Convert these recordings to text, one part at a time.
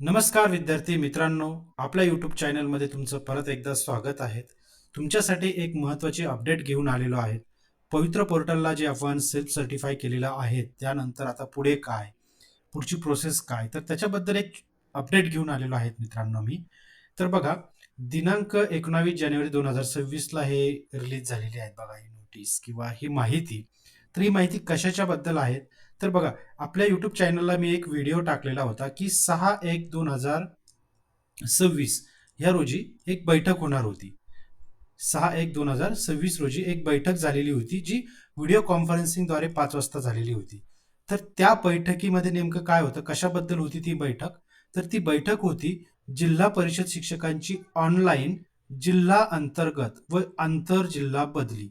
नमस्कार विद्यार्थी मित्रांनो आपल्या यूट्यूब चॅनलमध्ये तुमचं परत एकदा स्वागत आहे. तुमच्यासाठी एक महत्त्वाची अपडेट घेऊन आलेलो आहे. पवित्र पोर्टलला जे आपण सेल्फ सर्टिफाय केलेलं आहे त्यानंतर आता पुढे काय पुढची प्रोसेस काय तर त्याच्याबद्दल एक अपडेट घेऊन आलेलो आहे मित्रांनो मी. तर बघा दिनांक एकोणावीस जानेवारी दोन हजार सव्वीसला हे रिलीज झालेली आहेत बघा ही नोटीस किंवा ही माहिती. तर ही माहिती कशाच्या बद्दल आहे? तर बघा आपल्या युट्यूब चॅनलला मी एक व्हिडिओ टाकलेला होता की सहा एक दोन हजार सव्वीस ह्या रोजी एक बैठक होणार होती. सहा एक दोन हजार सव्वीस रोजी एक बैठक झालेली होती जी व्हिडिओ कॉन्फरन्सिंगद्वारे पाच वाजता झालेली होती. तर त्या बैठकीमध्ये नेमकं काय होतं? कशाबद्दल होती ती बैठक? तर ती बैठक होती जिल्हा परिषद शिक्षकांची ऑनलाईन जिल्हा अंतर्गत व आंतर जिल्हा बदली.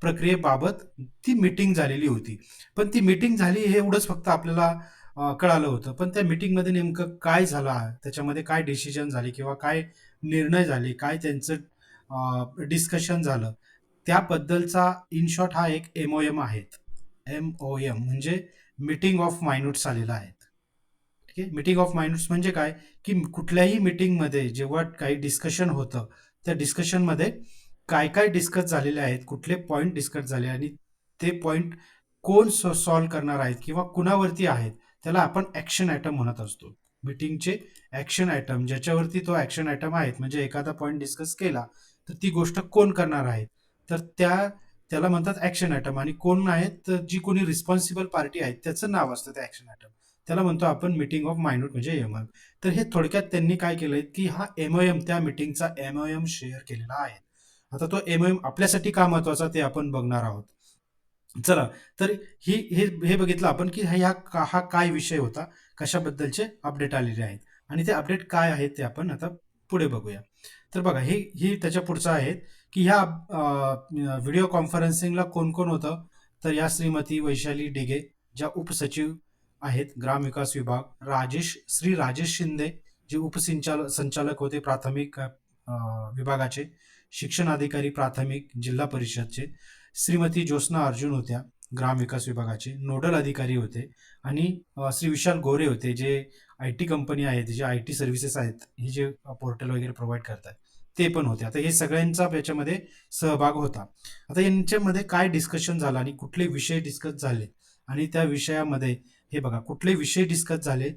प्रक्रियेबाबत ती मीटिंग झालेली होती. पण ती मीटिंग झाली हे एवढंच फक्त आपल्याला कळालं होतं. पण त्या मीटिंगमध्ये नेमकं काय झालं त्याच्यामध्ये काय डिसिजन झाले किंवा काय निर्णय झाले? काय त्यांचं डिस्कशन झालं? त्याबद्दलचा इन शॉर्ट हा एक एम ओ एम आहेत. एम ओ एम म्हणजे मीटिंग ऑफ मायनूट्स आलेला आहे. ठीक आहे? मीटिंग ऑफ मायनूट्स म्हणजे काय? की कुठल्याही मीटिंगमध्ये जेव्हा काही डिस्कशन होतं त्या डिस्कशनमध्ये काय काय डिस्कस झालेले आहेत कुठले पॉईंट डिस्कस झाले आणि ते पॉईंट कोण सॉल्व्ह करणार आहेत किंवा कुणावरती आहेत त्याला आपण ॲक्शन आयटम म्हणत असतो. मीटिंगचे ॲक्शन आयटम ज्याच्यावरती तो ॲक्शन आयटम आहेत म्हणजे एखादा पॉईंट डिस्कस केला तर ती गोष्ट कोण करणार आहे? तर त्या त्याला म्हणतात ॲक्शन आयटम आणि कोण आहेत तर जी कोणी रिस्पॉन्सिबल पार्टी आहेत त्याचं नाव असतं त्या ॲक्शन आयटम त्याला म्हणतो आपण मीटिंग ऑफ मायनूट म्हणजे एम तर हे थोडक्यात त्यांनी काय केलं की हा एम एम त्या मीटिंगचा एम एम शेअर केलेला आहे. आता तो एम एम आपल्यासाठी का महत्त्वाचा ते आपण बघणार आहोत. चला तर ही हे हे बघितलं आपण की ह्या का- हा काय विषय होता कशाबद्दलचे अपडेट आलेले आहेत. आणि ते अपडेट काय आहेत ते आपण आता पुढे बघूया. तर बघा हे ही त्याच्या पुढचं आहे की ह्या व्हिडिओ कॉन्फरन्सिंगला कोण कोण होतं? तर या श्रीमती वैशाली डिगे ज्या उपसचिव आहेत ग्रामविकास विभाग राजेश श्री राजेश शिंदे जे उपसंचाल संचालक होते प्राथमिक विभागाचे शिक्षण अधिकारी प्राथमिक जिल्हा परिषदचे. श्रीमती ज्योत्स्ना अर्जुन होत्या ग्रामविकास विभागाचे नोडल अधिकारी होते आणि श्री विशाल गोरे होते जे आय टी कंपनी आहेत जे आय टी सर्व्हिसेस आहेत हे जे पोर्टल वगैरे प्रोव्हाइड करतात ते पण होते. आता हे सगळ्यांचा याच्यामध्ये सहभाग होता. आता यांच्यामध्ये काय डिस्कशन झालं आणि कुठले विषय डिस्कस झाले? आणि त्या विषयामध्ये हे बघा कुठले विषय डिस्कस झाले?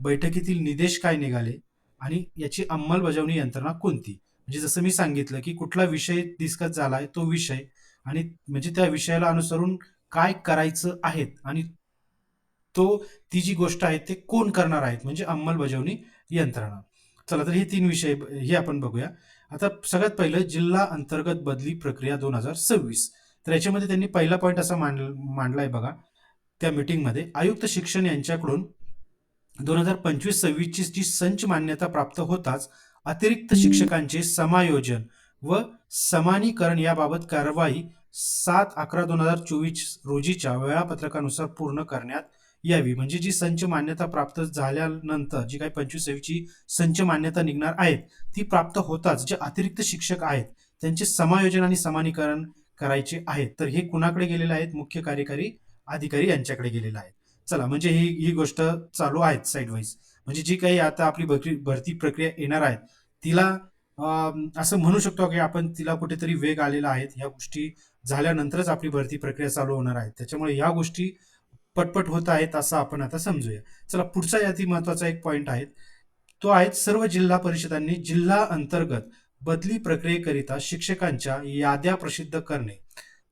बैठकीतील निदेश काय निघाले? आणि याची अंमलबजावणी यंत्रणा कोणती? म्हणजे जसं मी सांगितलं की कुठला विषय डिस्कस झालाय तो विषय. आणि म्हणजे त्या विषयाला अनुसरून काय करायचं आहे आणि तो ती जी गोष्ट आहे ते कोण करणार आहेत? म्हणजे अंमलबजावणी यंत्रणा. चला तर हे तीन विषय हे आपण बघूया. आता सगळ्यात पहिलं जिल्हा अंतर्गत बदली प्रक्रिया दोन हजार सव्वीस. तर याच्यामध्ये त्यांनी पहिला पॉईंट असा मांड मांडलाय बघा त्या मिटिंगमध्ये आयुक्त शिक्षण यांच्याकडून दोन हजार पंचवीस सव्वीसची जी संच मान्यता प्राप्त होताच अतिरिक्त शिक्षकांचे समायोजन व समानीकरण याबाबत कारवाई सात अकरा दोन हजार चोवीस रोजीच्या वेळापत्रकानुसार पूर्ण करण्यात यावी. म्हणजे जी संच मान्यता प्राप्त झाल्यानंतर जी काही पंचवीस सव्वीसची संच मान्यता निघणार आहेत ती प्राप्त होताच. जे अतिरिक्त शिक्षक आहेत त्यांचे समायोजन आणि समानीकरण करायचे आहेत. तर हे कुणाकडे गेलेले आहेत? मुख्य कार्यकारी अधिकारी यांच्याकडे गेलेले आहेत. चला म्हणजे ही ही गोष्ट चालू आहेत साईड वाईज म्हणजे जी काही आता आपली भरती भरती प्रक्रिया येणार आहे तिला असं म्हणू शकतो की आपण तिला कुठेतरी वेग आलेला आहे. ह्या गोष्टी झाल्यानंतरच आपली भरती प्रक्रिया चालू होणार आहे. त्याच्यामुळे ह्या गोष्टी पटपट होत आहेत असं आपण आता समजूया. चला पुढचा याती महत्त्वाचा एक पॉईंट आहे. तो आहे सर्व जिल्हा परिषदांनी जिल्हा अंतर्गत बदली प्रक्रियेकरिता शिक्षकांच्या याद्या प्रसिद्ध करणे.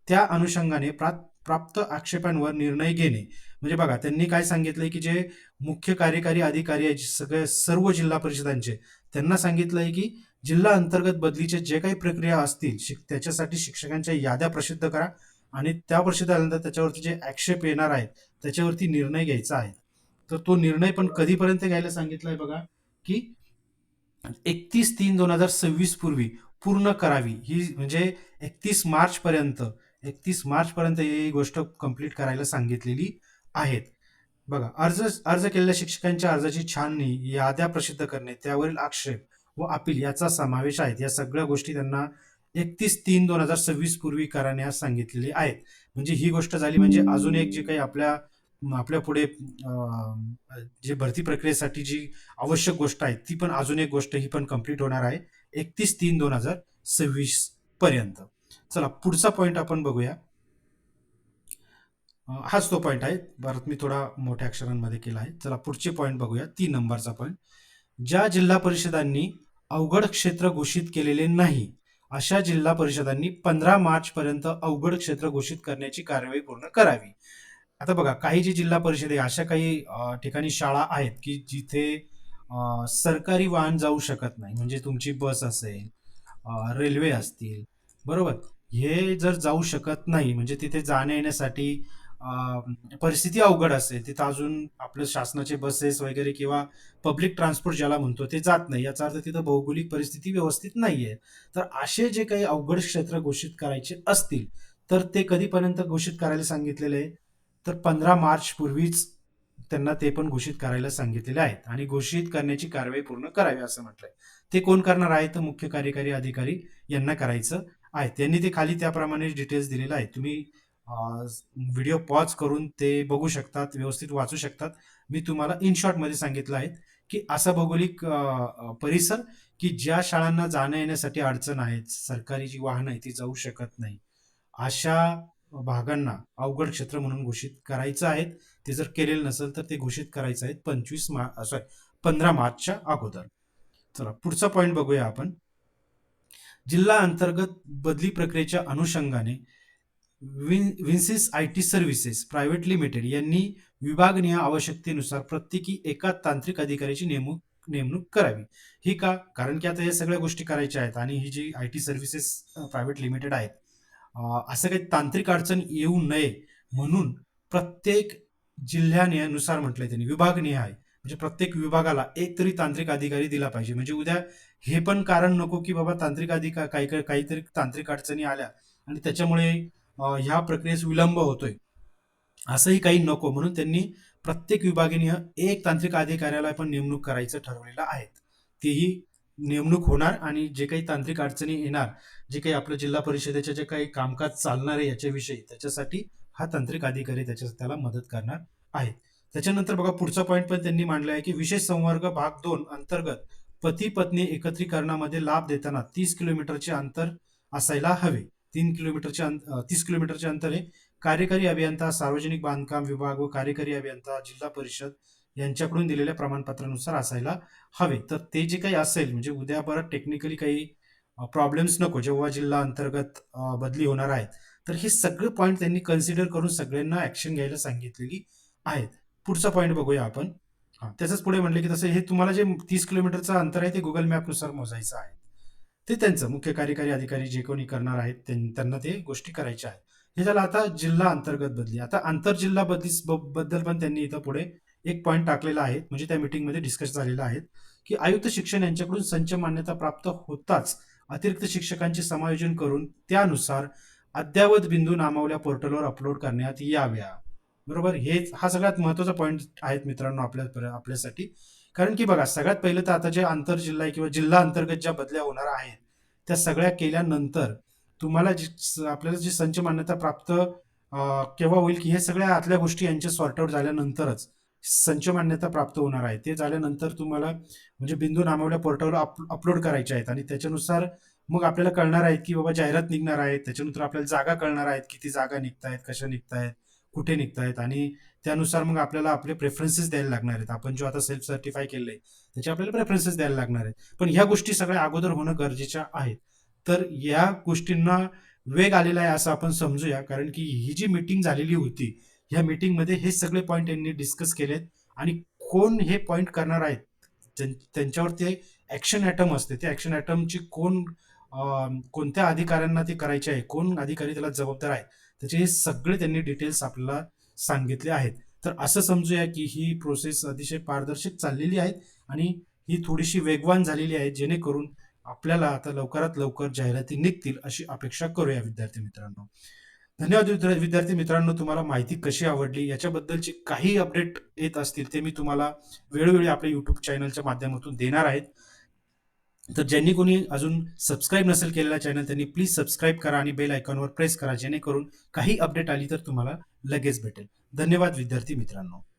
त्या अनुषंगाने प्रा- प्राप्त आक्षेपांवर निर्णय घेणे. म्हणजे बघा त्यांनी काय सांगितलंय की जे मुख्य कार्यकारी अधिकारी आहेत सगळे सर्व जिल्हा परिषदांचे त्यांना सांगितलंय की जिल्हा अंतर्गत बदलीचे जे काही प्रक्रिया असतील शिक- त्याच्यासाठी शिक्षकांच्या याद्या प्रसिद्ध करा आणि त्या प्रसिद्ध आल्यानंतर त्याच्यावरती जे आक्षेप येणार आहेत त्याच्यावरती निर्णय घ्यायचा आहे. तर तो निर्णय पण कधीपर्यंत घ्यायला सांगितलाय बघा की एकतीस तीन दोन हजार सव्वीस पूर्वी पूर्ण करावी. ही म्हणजे एकतीस मार्च पर्यंत एकतीस मार्च पर्यंत ही गोष्ट कंप्लीट करायला सांगितलेली. आहेत. बघा अर्ज अर्ज केलेल्या शिक्षकांच्या अर्जाची छाननी याद्या प्रसिद्ध करणे त्यावरील आक्षेप व अपील याचा समावेश आहे या सगळ्या गोष्टी त्यांना एकतीस तीन दोन हजार सव्वीस पूर्वी करण्यास सांगितलेली आहेत. म्हणजे ही गोष्ट झाली म्हणजे अजून एक जे काही आपल्या आपल्या पुढे जे भरती प्रक्रियेसाठी जी आवश्यक गोष्ट आहे ती पण अजून एक गोष्ट ही पण कंप्लीट होणार आहे. एकतीस तीन दोन हजार सव्वीस पर्यंत. चला पुढचा पॉइंट आपण बघूया. हाच तो पॉईंट आहे. परत मी थोडा मोठ्या अक्षरांमध्ये केला आहे. चला पुढचे पॉईंट बघूया. तीन नंबरचा पॉईंट ज्या जिल्हा परिषदांनी अवघड क्षेत्र घोषित केलेले नाही अशा जिल्हा परिषदांनी पंधरा मार्च पर्यंत अवघड क्षेत्र घोषित करण्याची कार्यवाही पूर्ण करावी. आता बघा काही जी जिल्हा परिषद आहे अशा काही ठिकाणी शाळा आहेत की जिथे सरकारी वाहन जाऊ शकत नाही. म्हणजे तुमची बस असेल रेल्वे असतील. बरोबर? हे जर जाऊ शकत नाही म्हणजे तिथे जाण्या येण्यासाठी परिस्थिती अवघड असते. तिथं अजून आपलं शासनाचे बसेस वगैरे किंवा पब्लिक ट्रान्सपोर्ट ज्याला म्हणतो ते जात नाही. याचा अर्थ तिथं भौगोलिक परिस्थिती व्यवस्थित नाहीये. तर असे जे काही अवघड क्षेत्र घोषित करायचे असतील तर ते कधीपर्यंत घोषित करायला सांगितलेले आहे? तर पंधरा मार्च पूर्वीच त्यांना ते पण घोषित करायला सांगितलेले आहेत. आणि घोषित करण्याची कारवाई पूर्ण करावी असं म्हटलंय. ते कोण करणार आहे तर मुख्य कार्यकारी अधिकारी यांना करायचं आहे. त्यांनी ते खाली त्याप्रमाणे डिटेल्स दिलेला आहे. तुम्ही व्हिडिओ पॉज करून ते बघू शकतात व्यवस्थित वाचू शकतात. मी तुम्हाला इनमध्ये सांगितलं आहे की असा भौगोलिक परिसर की ज्या शाळांना जाण्या येण्यासाठी अडचण आहे सरकारी जी वाहनं आहे ती जाऊ शकत नाही. अशा भागांना अवघड क्षेत्र म्हणून घोषित करायचं आहे. ते जर केलेलं नसेल तर ते घोषित करायचं आहे पंचवीस मार्च सॉरी पंधरा मार्चच्या अगोदर. चला पुढचा पॉईंट बघूया आपण. जिल्हा अंतर्गत बदली प्रक्रियेच्या अनुषंगाने विन विन्सिस I T services private limited यांनी विभागनीय आवश्यकतेनुसार प्रत्येकी एका तांत्रिक अधिकाऱ्याची नेमणूक नेमणूक करावी. ही का? कारण की आता या सगळ्या गोष्टी करायच्या आहेत आणि ही जी I T services private limited आहेत असं काही तांत्रिक अडचण येऊ नये म्हणून प्रत्येक जिल्ह्यानुसार म्हटलंय त्यांनी विभागनीय आहे. म्हणजे प्रत्येक विभागाला एक तरी तांत्रिक अधिकारी दिला पाहिजे. म्हणजे उद्या हे पण कारण नको की बाबा तांत्रिक अधिकार काही काहीतरी तांत्रिक अडचणी आल्या आणि त्याच्यामुळे ह्या प्रक्रियेस विलंब होतोय. असंही काही नको म्हणून त्यांनी प्रत्येक विभागीय एक तांत्रिक अधिकाऱ्याला पण नेमणूक करायचं ठरवलेलं आहे तीही नेमणूक होणार आणि जे काही तांत्रिक अडचणी येणार जे काही आपलं जिल्हा परिषदेचे जे काही कामकाज चालणार आहे याच्याविषयी त्याच्यासाठी हा तांत्रिक अधिकारी त्याच्या त्याला मदत करणार आहे त्याच्यानंतर बघा पुढचा पॉईंट पण त्यांनी मांडला आहे की विशेष संवर्ग भाग दोन अंतर्गत पती पत्नी एकत्रीकरणामध्ये लाभ देताना तीस किलोमीटरचे अंतर असायला हवे. तीन किलोमीटरच्या अंत- तीस किलोमीटरचे अंतर आहे कार्यकारी अभियंता सार्वजनिक बांधकाम विभाग व कार्यकारी अभियंता जिल्हा परिषद यांच्याकडून दिलेल्या प्रमाणपत्रानुसार असायला हवे. तर ते जे काही असेल म्हणजे उद्या परत टेक्निकली काही प्रॉब्लेम्स नको जेव्हा जिल्हा अंतर्गत बदली होणार आहेत. तर हे सगळे पॉईंट त्यांनी कन्सिडर करून सगळ्यांना ऍक्शन घ्यायला सांगितलेली आहेत. पुढचा पॉईंट बघूया आपण. त्याच पुढे म्हणले की तसं हे तुम्हाला जे तीस किलोमीटरचं अंतर आहे ते गुगल मॅपनुसार मोजायचं आहे. ते त्यांचं मुख्य कार्यकारी अधिकारी जे कोणी करणार आहेत त्यांना ते गोष्टी करायच्या आहेत. हे झालं आता जिल्हा अंतर्गत बदली. आता आंतरजिल्हा बदली बद्दल पण त्यांनी इथं पुढे एक पॉईंट टाकलेला आहे. म्हणजे त्या मीटिंगमध्ये डिस्कस झालेला आहे की आयुक्त शिक्षण यांच्याकडून संच मान्यता प्राप्त होताच अतिरिक्त शिक्षकांचे समायोजन करून त्यानुसार अद्ययावत बिंदू नामावल्या पोर्टलवर अपलोड करण्यात याव्या. बरोबर? हे हा सगळ्यात महत्त्वाचा पॉईंट आहेत मित्रांनो आपल्या आपल्यासाठी. कारण की बघा सगळ्यात पहिलं तर आता जे आंतरजिल्हा किंवा जिल्हा अंतर्गत ज्या बदल्या होणार आहेत त्या सगळ्या केल्यानंतर तुम्हाला जी आपल्याला जी संच मान्यता प्राप्त केव्हा होईल की हे सगळ्या आतल्या गोष्टी यांच्या सॉर्ट आउट झाल्यानंतरच संच मान्यता प्राप्त होणार आहे. ते झाल्यानंतर तुम्हाला म्हणजे बिंदू नामावल्या पोर्टलवर अपलोड करायचे आहेत आणि त्याच्यानुसार मग आपल्याला कळणार आहेत की बाबा जाहिरात निघणार आहे. त्याच्यानंतर आपल्याला जागा कळणार आहेत किती जागा निघतायत कशा निघतायत कुठे निघतायत आणि त्यानुसार मग आपल्याला आपले प्रेफरन्सेस द्यायला लागणार आहेत. आपण जो आता सेल्फ सर्टिफाय केलंय त्याचे आपल्याला प्रेफरन्सेस द्यायला लागणार आहेत. पण ह्या गोष्टी सगळ्या अगोदर होणं गरजेच्या आहेत. तर या गोष्टींना वेग आलेला आहे असं आपण समजूया. कारण की ही जी मीटिंग झालेली होती ह्या मीटिंगमध्ये हे सगळे पॉईंट यांनी डिस्कस केलेत. आणि कोण हे पॉईंट करणार आहेत त्यांच्यावर ते ऍक्शन ॲटम असते. त्या ॲक्शन ॲटमची कोण कोणत्या अधिकाऱ्यांना ते करायचे आहे कोण अधिकारी त्याला जबाबदार आहे त्याचे हे सगळे त्यांनी डिटेल्स आपल्याला सांगितले आहेत. तर असं समजूया की ही प्रोसेस अतिशय पारदर्शक चाललेली आहे आणि ही थोडीशी वेगवान झालेली आहे जेणेकरून आपल्याला आता लवकरात लवकर जाहिराती निघतील अशी अपेक्षा करूया विद्यार्थी मित्रांनो. धन्यवाद विद्यार्थी मित्रांनो तुम्हाला माहिती कशी आवडली? याच्याबद्दलची काही अपडेट येत असतील ते मी तुम्हाला वेळोवेळी आपल्या युट्यूब चॅनलच्या माध्यमातून देणार आहेत. तर ज्यांनी कोणी अजून सबस्क्राईब नसेल केलेला चॅनल त्यांनी प्लीज सबस्क्राईब करा आणि बेल आयकॉनवर प्रेस करा जेणेकरून काही अपडेट आली तर तुम्हाला लगेच भेटेल. धन्यवाद विद्यार्थी मित्रांनो.